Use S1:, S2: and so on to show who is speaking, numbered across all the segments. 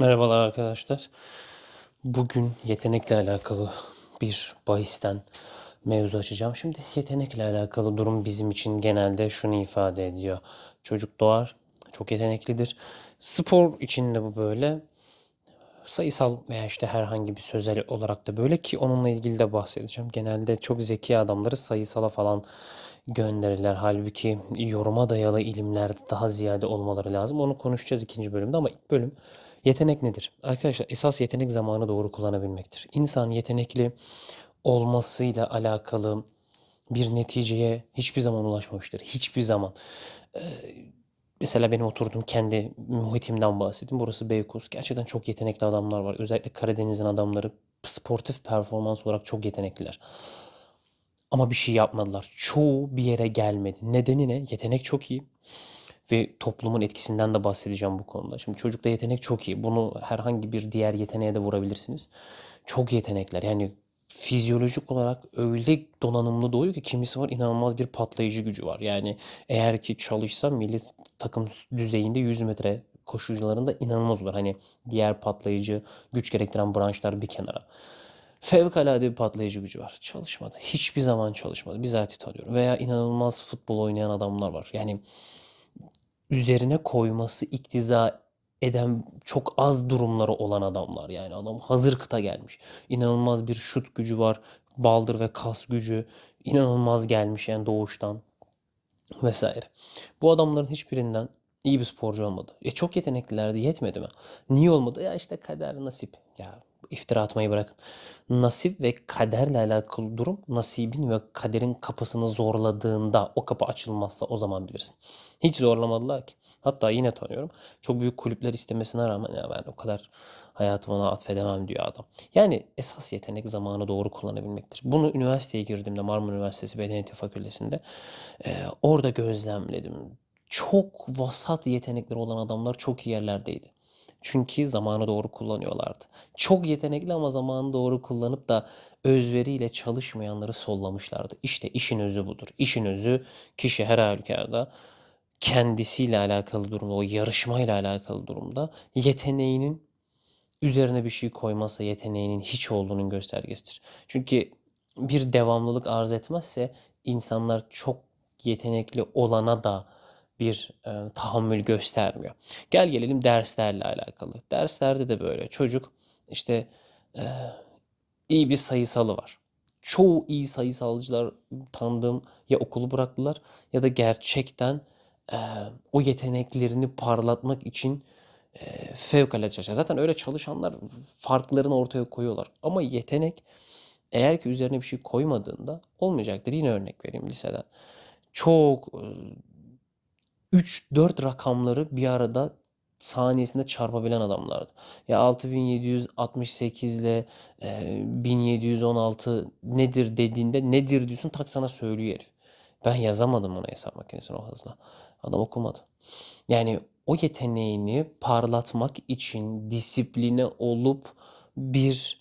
S1: Merhabalar arkadaşlar. Bugün yetenekle alakalı bir bahisten mevzu açacağım. Şimdi yetenekle alakalı durum bizim için genelde şunu ifade ediyor. Çocuk doğar, çok yeteneklidir. Spor için de bu böyle. Sayısal veya işte herhangi bir sözel olarak da böyle ki onunla ilgili de bahsedeceğim. Genelde çok zeki adamları sayısala falan gönderirler. Halbuki yoruma dayalı ilimlerde daha ziyade olmaları lazım. Onu konuşacağız ikinci bölümde ama ilk bölüm yetenek nedir? Arkadaşlar esas yetenek zamanı doğru kullanabilmektir. İnsan yetenekli olmasıyla alakalı bir neticeye hiçbir zaman ulaşmamıştır. Hiçbir zaman. Mesela benim oturduğum kendi muhitimden bahsedeyim. Burası Beykoz. Gerçekten çok yetenekli adamlar var. Özellikle Karadeniz'in adamları sportif performans olarak çok yetenekliler. Ama bir şey yapmadılar. Çoğu bir yere gelmedi. Nedeni ne? Yetenek çok iyi. Ve toplumun etkisinden de bahsedeceğim bu konuda. Şimdi çocukta yetenek çok iyi. Bunu herhangi bir diğer yeteneğe de vurabilirsiniz. Çok yetenekler. Yani fizyolojik olarak öyle donanımlı doğuyor ki kimisi var inanılmaz bir patlayıcı gücü var. Yani eğer ki çalışsa milli takım düzeyinde 100 metre koşucularında inanılmaz olur. Hani diğer patlayıcı güç gerektiren branşlar bir kenara. Fevkalade bir patlayıcı gücü var. Çalışmadı. Hiçbir zaman çalışmadı. Bizatihi tanıyorum. Veya inanılmaz futbol oynayan adamlar var. Yani üzerine koyması iktiza eden çok az durumları olan adamlar. Yani adam hazır kıta gelmiş. İnanılmaz bir şut gücü var. Baldır ve kas gücü inanılmaz gelmiş yani doğuştan vesaire. Bu adamların hiçbirinden iyi bir sporcu olmadı. E çok yeteneklilerdi yetmedi mi? Niye olmadı? Ya işte kader nasip. Ya iftira atmayı bırakın. Nasip ve kaderle alakalı durum nasibin ve kaderin kapısını zorladığında o kapı açılmazsa o zaman bilirsin. Hiç zorlamadılar ki. Hatta yine tanıyorum. Çok büyük kulüpler istemesine rağmen ya ben o kadar hayatımı ona atfedemem diyor adam. Yani esas yetenek zamanı doğru kullanabilmektir. Bunu üniversiteye girdiğimde Marmara Üniversitesi Beden Fakültesi'nde e, orada gözlemledim. Çok vasat yetenekleri olan adamlar çok iyi yerlerdeydi. Çünkü zamanı doğru kullanıyorlardı. Çok yetenekli ama zamanı doğru kullanıp da özveriyle çalışmayanları sollamışlardı. İşte işin özü budur. İşin özü kişi her halükarda kendisiyle alakalı durumda, o yarışmayla alakalı durumda yeteneğinin üzerine bir şey koymazsa yeteneğinin hiç olduğunun göstergesidir. Çünkü bir devamlılık arz etmezse insanlar çok yetenekli olana da bir e, tahammül göstermiyor. Gel gelelim derslerle alakalı. Derslerde de böyle. Çocuk işte e, iyi bir sayısalı var. Çoğu iyi sayısalcılar tanıdığım ya okulu bıraktılar ya da gerçekten e, o yeteneklerini parlatmak için e, fevkalade çalışıyor. Zaten öyle çalışanlar farklarını ortaya koyuyorlar. Ama yetenek eğer ki üzerine bir şey koymadığında olmayacaktır. Yine örnek vereyim liseden. Çok 3-4 rakamları bir arada saniyesinde çarpabilen adamlardı. Ya 6768 ile e, 1716 nedir dediğinde nedir diyorsun tak sana söylüyor herif. Ben yazamadım ona hesap makinesine o hızla. Adam okumadı. Yani o yeteneğini parlatmak için disipline olup bir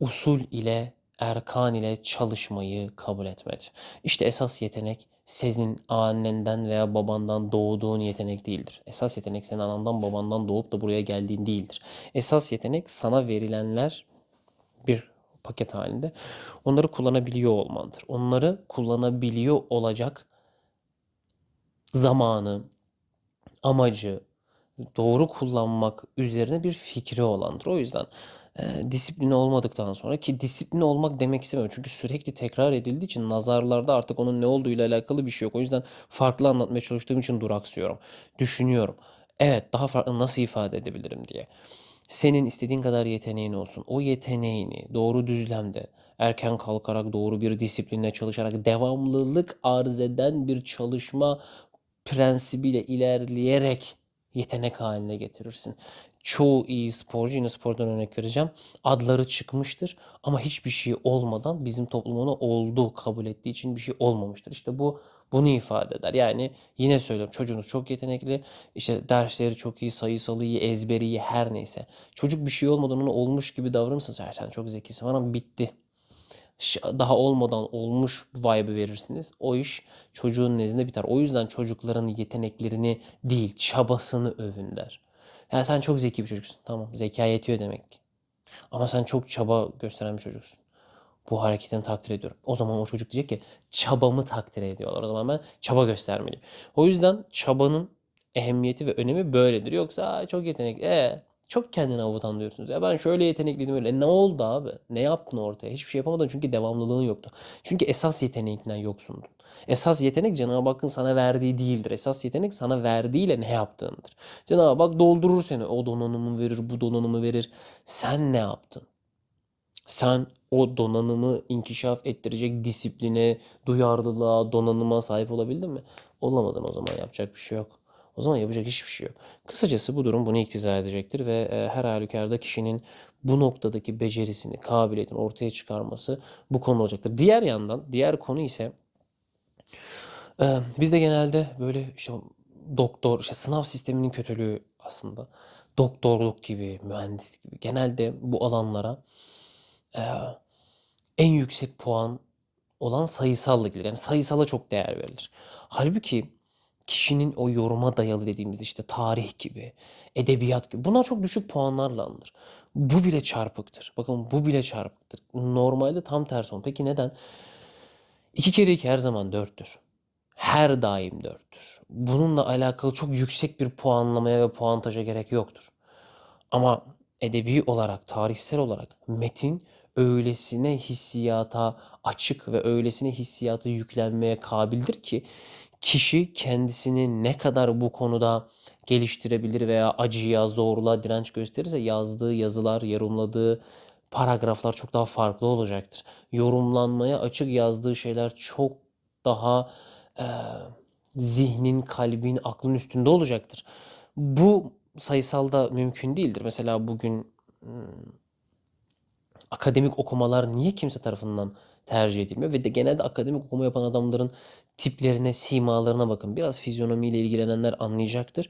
S1: usul ile erkan ile çalışmayı kabul etmedi. İşte esas yetenek senin annenden veya babandan doğduğun yetenek değildir. Esas yetenek senin anandan babandan doğup da buraya geldiğin değildir. Esas yetenek sana verilenler bir paket halinde onları kullanabiliyor olmandır. Onları kullanabiliyor olacak zamanı, amacı doğru kullanmak üzerine bir fikri olandır. O yüzden e, disiplini olmadıktan sonra ki disiplini olmak demek istemiyorum. Çünkü sürekli tekrar edildiği için nazarlarda artık onun ne olduğuyla alakalı bir şey yok. O yüzden farklı anlatmaya çalıştığım için duraksıyorum. Düşünüyorum. Evet daha farklı nasıl ifade edebilirim diye. Senin istediğin kadar yeteneğin olsun. O yeteneğini doğru düzlemde erken kalkarak doğru bir disiplinle çalışarak devamlılık arz eden bir çalışma prensibiyle ilerleyerek yetenek haline getirirsin. Çoğu iyi sporcu, yine spordan örnek vereceğim. Adları çıkmıştır ama hiçbir şey olmadan bizim toplum onu oldu kabul ettiği için bir şey olmamıştır. İşte bu bunu ifade eder. Yani yine söylüyorum çocuğunuz çok yetenekli. işte dersleri çok iyi, sayısalı iyi, ezberi iyi her neyse. Çocuk bir şey olmadan ona olmuş gibi davranırsanız ya sen çok zekisin falan bitti daha olmadan olmuş vibe verirsiniz. O iş çocuğun nezdinde biter. O yüzden çocukların yeteneklerini değil çabasını övün der. Ya sen çok zeki bir çocuksun. Tamam. Zeka yetiyor demek ki. Ama sen çok çaba gösteren bir çocuksun. Bu hareketini takdir ediyorum. O zaman o çocuk diyecek ki çabamı takdir ediyorlar. O zaman ben çaba göstermeliyim. O yüzden çabanın ehemmiyeti ve önemi böyledir. Yoksa "Aa, çok yetenekli. E, çok kendini avutan diyorsunuz. Ya ben şöyle yetenekliydim öyle. E, ne oldu abi? Ne yaptın ortaya? Hiçbir şey yapamadın çünkü devamlılığın yoktu. Çünkü esas yeteneğinden yoksundun. Esas yetenek Cenab-ı Hakk'ın sana verdiği değildir. Esas yetenek sana verdiğiyle ne yaptığındır. Cenab-ı Hak doldurur seni. O donanımı verir, bu donanımı verir. Sen ne yaptın? Sen o donanımı inkişaf ettirecek disipline, duyarlılığa, donanıma sahip olabildin mi? Olamadın o zaman yapacak bir şey yok. O zaman yapacak hiçbir şey yok. Kısacası bu durum bunu iktiza edecektir ve e, her halükarda kişinin bu noktadaki becerisini, kabiliyetini ortaya çıkarması bu konu olacaktır. Diğer yandan, diğer konu ise ee, Bizde genelde böyle işte doktor, işte sınav sisteminin kötülüğü aslında. Doktorluk gibi, mühendis gibi. Genelde bu alanlara e, en yüksek puan olan sayısalla gidilir. Yani sayısala çok değer verilir. Halbuki kişinin o yoruma dayalı dediğimiz işte tarih gibi, edebiyat gibi bunlar çok düşük puanlarla alınır. Bu bile çarpıktır. Bakın bu bile çarpıktır. Normalde tam tersi olur. Peki neden? İki kere iki her zaman dörttür her daim dörttür. Bununla alakalı çok yüksek bir puanlamaya ve puantaja gerek yoktur. Ama edebi olarak, tarihsel olarak metin öylesine hissiyata açık ve öylesine hissiyata yüklenmeye kabildir ki kişi kendisini ne kadar bu konuda geliştirebilir veya acıya, zorluğa direnç gösterirse yazdığı yazılar, yorumladığı paragraflar çok daha farklı olacaktır. Yorumlanmaya açık yazdığı şeyler çok daha eee, zihnin, kalbin, aklın üstünde olacaktır. Bu sayısalda mümkün değildir. Mesela bugün hmm, akademik okumalar niye kimse tarafından tercih edilmiyor? Ve de genelde akademik okuma yapan adamların tiplerine, simalarına bakın. Biraz fizyonomiyle ilgilenenler anlayacaktır.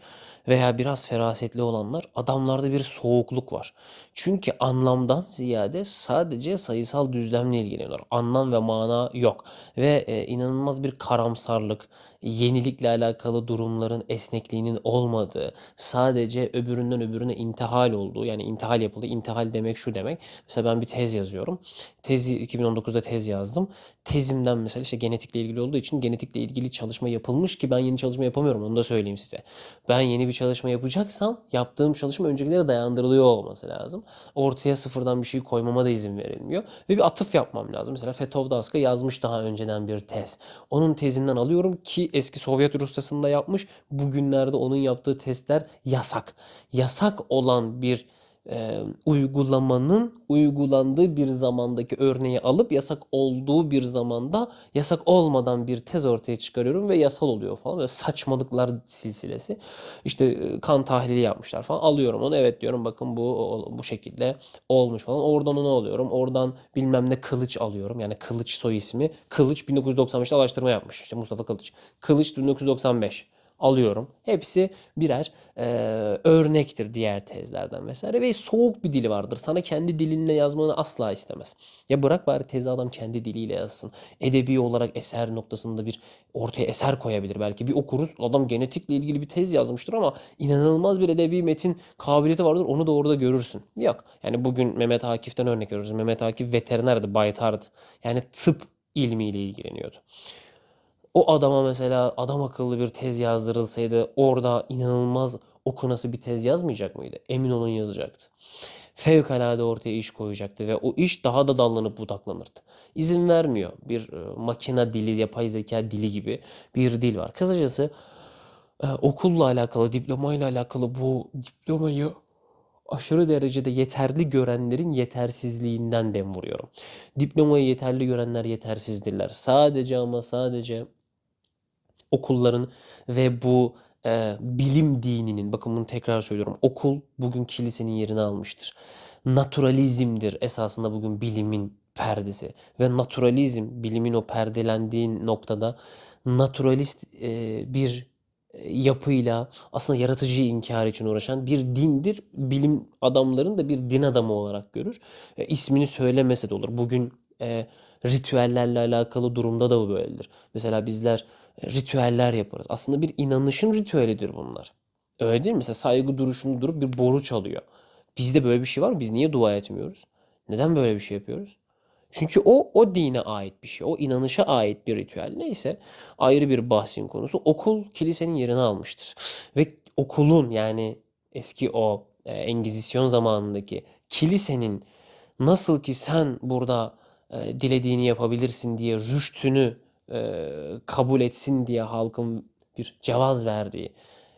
S1: Veya biraz ferasetli olanlar adamlarda bir soğukluk var. Çünkü anlamdan ziyade sadece sayısal düzlemle ilgileniyorlar. Anlam ve mana yok. Ve e, inanılmaz bir karamsarlık, yenilikle alakalı durumların esnekliğinin olmadığı, sadece öbüründen öbürüne intihal olduğu, yani intihal yapıldı. İntihal demek şu demek. Mesela ben bir tez yazıyorum. Tezi 2019'da tez yazdım. Tezimden mesela işte genetikle ilgili olduğu için genetikle ilgili çalışma yapılmış ki ben yeni çalışma yapamıyorum onu da söyleyeyim size. Ben yeni bir çalışma yapacaksam yaptığım çalışma öncekilere dayandırılıyor olması lazım. Ortaya sıfırdan bir şey koymama da izin verilmiyor. Ve bir atıf yapmam lazım. Mesela Fetov Daska yazmış daha önceden bir tez. Onun tezinden alıyorum ki eski Sovyet Rusyası'nda yapmış. Bugünlerde onun yaptığı testler yasak. Yasak olan bir e, uygulamanın uygulandığı bir zamandaki örneği alıp yasak olduğu bir zamanda yasak olmadan bir tez ortaya çıkarıyorum ve yasal oluyor falan. Böyle saçmalıklar silsilesi. İşte e, kan tahlili yapmışlar falan. Alıyorum onu. Evet diyorum bakın bu bu şekilde olmuş falan. Oradan onu alıyorum. Oradan bilmem ne Kılıç alıyorum. Yani Kılıç soy ismi. Kılıç 1995'te araştırma yapmış. İşte Mustafa Kılıç. Kılıç 1995 alıyorum. Hepsi birer e, örnektir diğer tezlerden vesaire ve soğuk bir dili vardır. Sana kendi dilinle yazmanı asla istemez. Ya bırak bari tezi adam kendi diliyle yazsın. Edebi olarak eser noktasında bir ortaya eser koyabilir belki. Bir okuruz adam genetikle ilgili bir tez yazmıştır ama inanılmaz bir edebi metin kabiliyeti vardır. Onu da orada görürsün. Yok. Yani bugün Mehmet Akif'ten örnek veriyoruz. Mehmet Akif veterinerdi, baytardı. Yani tıp ilmiyle ilgileniyordu. O adama mesela adam akıllı bir tez yazdırılsaydı orada inanılmaz okunası bir tez yazmayacak mıydı? Emin olun yazacaktı. Fevkalade ortaya iş koyacaktı ve o iş daha da dallanıp budaklanırdı. İzin vermiyor. Bir e, makina dili, yapay zeka dili gibi bir dil var. Kısacası e, okulla alakalı, diplomayla alakalı bu diplomayı aşırı derecede yeterli görenlerin yetersizliğinden dem vuruyorum. Diplomayı yeterli görenler yetersizdirler. Sadece ama sadece okulların ve bu e, bilim dininin, bakın bunu tekrar söylüyorum. Okul bugün kilisenin yerini almıştır. Naturalizmdir esasında bugün bilimin perdesi. Ve naturalizm bilimin o perdelendiği noktada naturalist e, bir e, yapıyla aslında yaratıcıyı inkar için uğraşan bir dindir. Bilim adamların da bir din adamı olarak görür. E, ismini söylemese de olur. Bugün e, ritüellerle alakalı durumda da bu böyledir. Mesela bizler ritüeller yaparız. Aslında bir inanışın ritüelidir bunlar. Öyle değil mi? Mesela saygı duruşunu durup bir boru çalıyor. Bizde böyle bir şey var mı? Biz niye dua etmiyoruz? Neden böyle bir şey yapıyoruz? Çünkü o o dine ait bir şey. O inanışa ait bir ritüel. Neyse ayrı bir bahsin konusu. Okul kilisenin yerini almıştır. Ve okulun yani eski o e, Engizisyon zamanındaki kilisenin nasıl ki sen burada e, dilediğini yapabilirsin diye rüştünü e, kabul etsin diye halkın bir cevaz verdiği,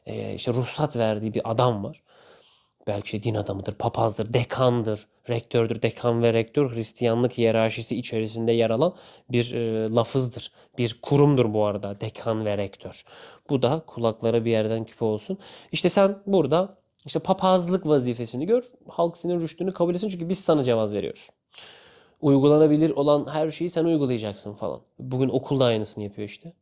S1: e, işte ruhsat verdiği bir adam var. Belki işte din adamıdır, papazdır, dekandır, rektördür. Dekan ve rektör Hristiyanlık hiyerarşisi içerisinde yer alan bir e, lafızdır. Bir kurumdur bu arada dekan ve rektör. Bu da kulaklara bir yerden küpe olsun. İşte sen burada işte papazlık vazifesini gör. Halk senin rüştünü kabul etsin çünkü biz sana cevaz veriyoruz. Uygulanabilir olan her şeyi sen uygulayacaksın falan. Bugün okulda aynısını yapıyor işte.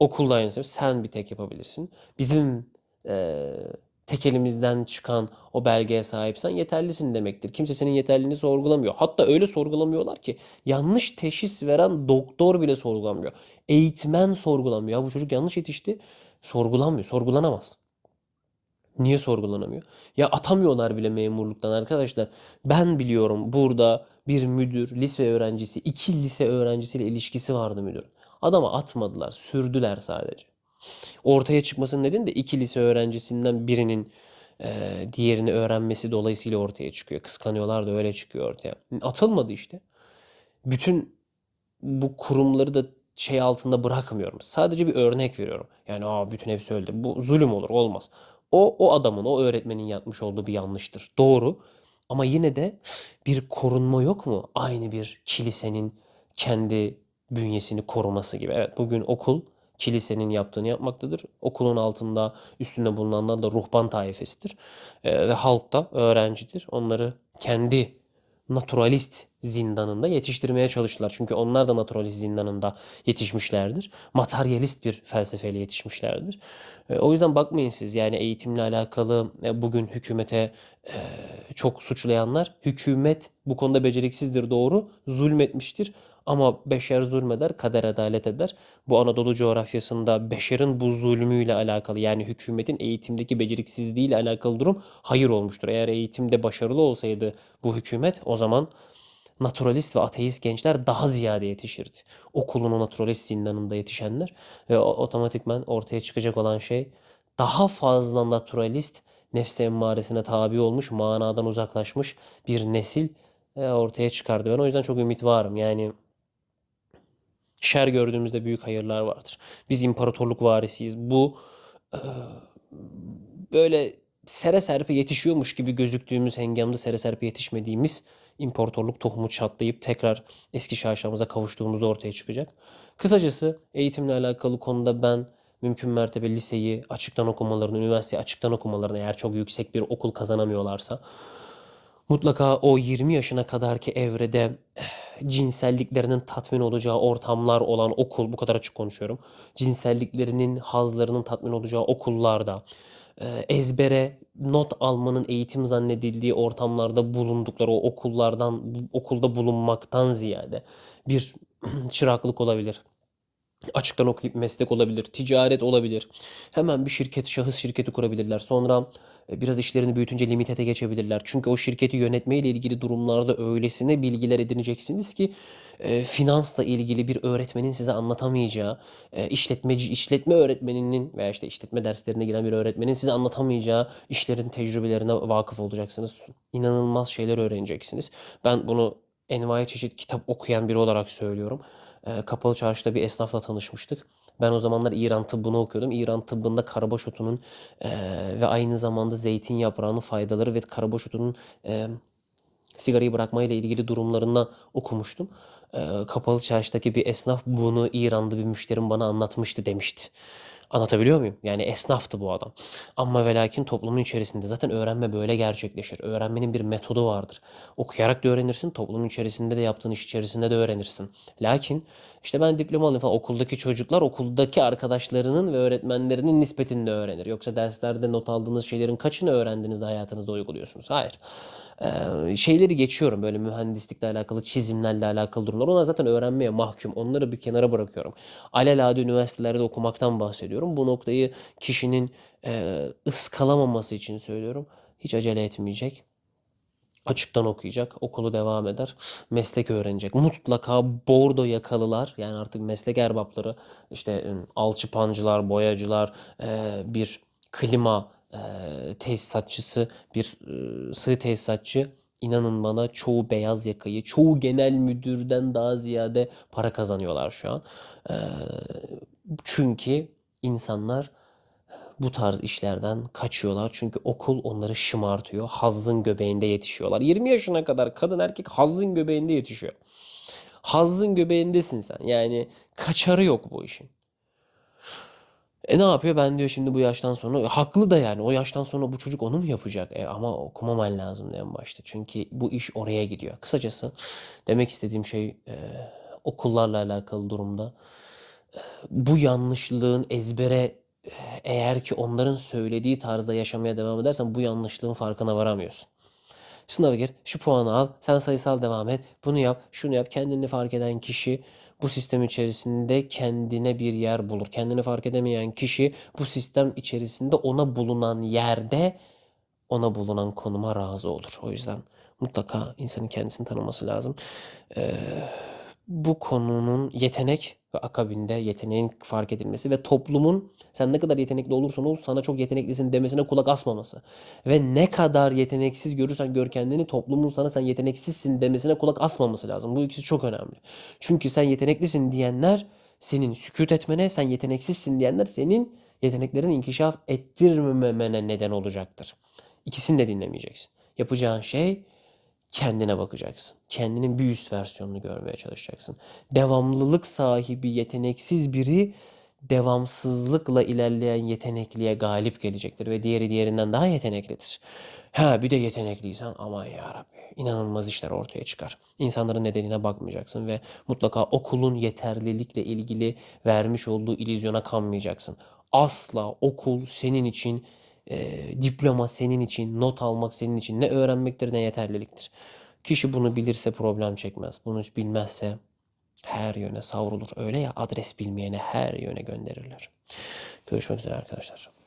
S1: Okulda aynısını sen bir tek yapabilirsin. Bizim eee tek elimizden çıkan o belgeye sahipsen yeterlisin demektir. Kimse senin yeterliliğini sorgulamıyor. Hatta öyle sorgulamıyorlar ki yanlış teşhis veren doktor bile sorgulamıyor. Eğitmen sorgulamıyor. Ya bu çocuk yanlış yetişti. Sorgulanmıyor. Sorgulanamaz. Niye sorgulanamıyor? Ya atamıyorlar bile memurluktan arkadaşlar. Ben biliyorum burada bir müdür, lise öğrencisi, iki lise öğrencisiyle ilişkisi vardı müdür. Adama atmadılar, sürdüler sadece. Ortaya çıkmasının nedeni de iki lise öğrencisinden birinin eee, diğerini öğrenmesi dolayısıyla ortaya çıkıyor. Kıskanıyorlar da öyle çıkıyor ortaya. Atılmadı işte. Bütün bu kurumları da şey altında bırakmıyorum. Sadece bir örnek veriyorum. Yani aa bütün hepsi öyle. Bu zulüm olur, olmaz. O o adamın, o öğretmenin yapmış olduğu bir yanlıştır. Doğru. Ama yine de bir korunma yok mu? Aynı bir kilisenin kendi bünyesini koruması gibi. Evet, bugün okul kilisenin yaptığını yapmaktadır. Okulun altında, üstünde bulunanlar da ruhban taifesidir. Ee, ve halk da öğrencidir. Onları kendi naturalist zindanında yetiştirmeye çalıştılar. Çünkü onlar da naturalist zindanında yetişmişlerdir. Materyalist bir felsefeyle yetişmişlerdir. E, o yüzden bakmayın siz yani eğitimle alakalı e, bugün hükümete e, çok suçlayanlar hükümet bu konuda beceriksizdir doğru zulmetmiştir. Ama beşer zulmeder, kader adalet eder. Bu Anadolu coğrafyasında beşerin bu zulmüyle alakalı yani hükümetin eğitimdeki beceriksizliğiyle alakalı durum hayır olmuştur. Eğer eğitimde başarılı olsaydı bu hükümet o zaman naturalist ve ateist gençler daha ziyade yetişirdi. Okulun o naturalist zindanında yetişenler ve otomatikman ortaya çıkacak olan şey daha fazla naturalist nefse emmaresine tabi olmuş, manadan uzaklaşmış bir nesil e, ortaya çıkardı. Ben o yüzden çok ümit varım. Yani şer gördüğümüzde büyük hayırlar vardır. Biz imparatorluk varisiyiz. Bu böyle sere serpe yetişiyormuş gibi gözüktüğümüz hengamda sere serpe yetişmediğimiz imparatorluk tohumu çatlayıp tekrar eski şaşamıza kavuştuğumuzda ortaya çıkacak. Kısacası eğitimle alakalı konuda ben mümkün mertebe liseyi açıktan okumalarını, üniversiteyi açıktan okumalarını eğer çok yüksek bir okul kazanamıyorlarsa mutlaka o 20 yaşına kadarki evrede eh, cinselliklerinin tatmin olacağı ortamlar olan okul, bu kadar açık konuşuyorum. Cinselliklerinin hazlarının tatmin olacağı okullarda, e, ezbere not almanın eğitim zannedildiği ortamlarda bulundukları o okullardan, okulda bulunmaktan ziyade bir çıraklık olabilir. Açıktan okuyup meslek olabilir, ticaret olabilir. Hemen bir şirket, şahıs şirketi kurabilirler. Sonra e, biraz işlerini büyütünce limitete geçebilirler. Çünkü o şirketi yönetmeyle ilgili durumlarda öylesine bilgiler edineceksiniz ki e, finansla ilgili bir öğretmenin size anlatamayacağı, e, işletmeci işletme öğretmeninin veya işte işletme derslerine giren bir öğretmenin size anlatamayacağı işlerin tecrübelerine vakıf olacaksınız. İnanılmaz şeyler öğreneceksiniz. Ben bunu envai çeşit kitap okuyan biri olarak söylüyorum. E, Kapalı Çarşı'da bir esnafla tanışmıştık. Ben o zamanlar İran tıbbını okuyordum. İran tıbbında karabaş otunun e, ve aynı zamanda zeytin yaprağının faydaları ve karabaş otunun e, sigarayı bırakmayla ilgili durumlarını okumuştum. Ee, Kapalı Çarşı'daki bir esnaf bunu İran'da bir müşterim bana anlatmıştı demişti. Anlatabiliyor muyum? Yani esnaftı bu adam. Ama ve lakin toplumun içerisinde zaten öğrenme böyle gerçekleşir. Öğrenmenin bir metodu vardır. Okuyarak da öğrenirsin, toplumun içerisinde de yaptığın iş içerisinde de öğrenirsin. Lakin işte ben diploma alayım falan okuldaki çocuklar okuldaki arkadaşlarının ve öğretmenlerinin nispetinde öğrenir. Yoksa derslerde not aldığınız şeylerin kaçını öğrendiniz de hayatınızda uyguluyorsunuz? Hayır. Ee, şeyleri geçiyorum böyle mühendislikle alakalı, çizimlerle alakalı durumlar. Onlar zaten öğrenmeye mahkum. Onları bir kenara bırakıyorum. Alelade üniversitelerde okumaktan bahsediyorum. Bu noktayı kişinin e, ıskalamaması için söylüyorum. Hiç acele etmeyecek. Açıktan okuyacak, okulu devam eder, meslek öğrenecek. Mutlaka bordo yakalılar, yani artık meslek erbapları, işte alçıpancılar, boyacılar, bir klima e, tesisatçısı, bir e, sıvı tesisatçı, inanın bana çoğu beyaz yakayı, çoğu genel müdürden daha ziyade para kazanıyorlar şu an. E, çünkü insanlar bu tarz işlerden kaçıyorlar. Çünkü okul onları şımartıyor. Hazzın göbeğinde yetişiyorlar. 20 yaşına kadar kadın erkek hazzın göbeğinde yetişiyor. Hazzın göbeğindesin sen. Yani kaçarı yok bu işin. E ne yapıyor? Ben diyor şimdi bu yaştan sonra haklı da yani o yaştan sonra bu çocuk onu mu yapacak? E ama okumaman lazım en başta. Çünkü bu iş oraya gidiyor. Kısacası demek istediğim şey e, okullarla alakalı durumda bu yanlışlığın ezbere e, eğer ki onların söylediği tarzda yaşamaya devam edersen bu yanlışlığın farkına varamıyorsun. Sınava gir, şu puanı al, sen sayısal devam et, bunu yap, şunu yap. Kendini fark eden kişi bu sistem içerisinde kendine bir yer bulur. Kendini fark edemeyen kişi bu sistem içerisinde ona bulunan yerde ona bulunan konuma razı olur. O yüzden mutlaka insanın kendisini tanıması lazım. Ee, bu konunun yetenek ve akabinde yeteneğin fark edilmesi ve toplumun sen ne kadar yetenekli olursan ol sana çok yeteneklisin demesine kulak asmaması. Ve ne kadar yeteneksiz görürsen gör kendini toplumun sana sen yeteneksizsin demesine kulak asmaması lazım. Bu ikisi çok önemli. Çünkü sen yeteneklisin diyenler senin sükut etmene, sen yeteneksizsin diyenler senin yeteneklerini inkişaf ettirmemene neden olacaktır. İkisini de dinlemeyeceksin. Yapacağın şey kendine bakacaksın. Kendinin bir üst versiyonunu görmeye çalışacaksın. Devamlılık sahibi yeteneksiz biri devamsızlıkla ilerleyen yetenekliye galip gelecektir ve diğeri diğerinden daha yeteneklidir. Ha bir de yetenekliysen aman ya Rabbi inanılmaz işler ortaya çıkar. İnsanların nedenine bakmayacaksın ve mutlaka okulun yeterlilikle ilgili vermiş olduğu illüzyona kanmayacaksın. Asla okul senin için e, diploma senin için, not almak senin için ne öğrenmektir ne yeterliliktir. Kişi bunu bilirse problem çekmez. Bunu bilmezse her yöne savrulur. Öyle ya adres bilmeyene her yöne gönderirler. Görüşmek üzere arkadaşlar.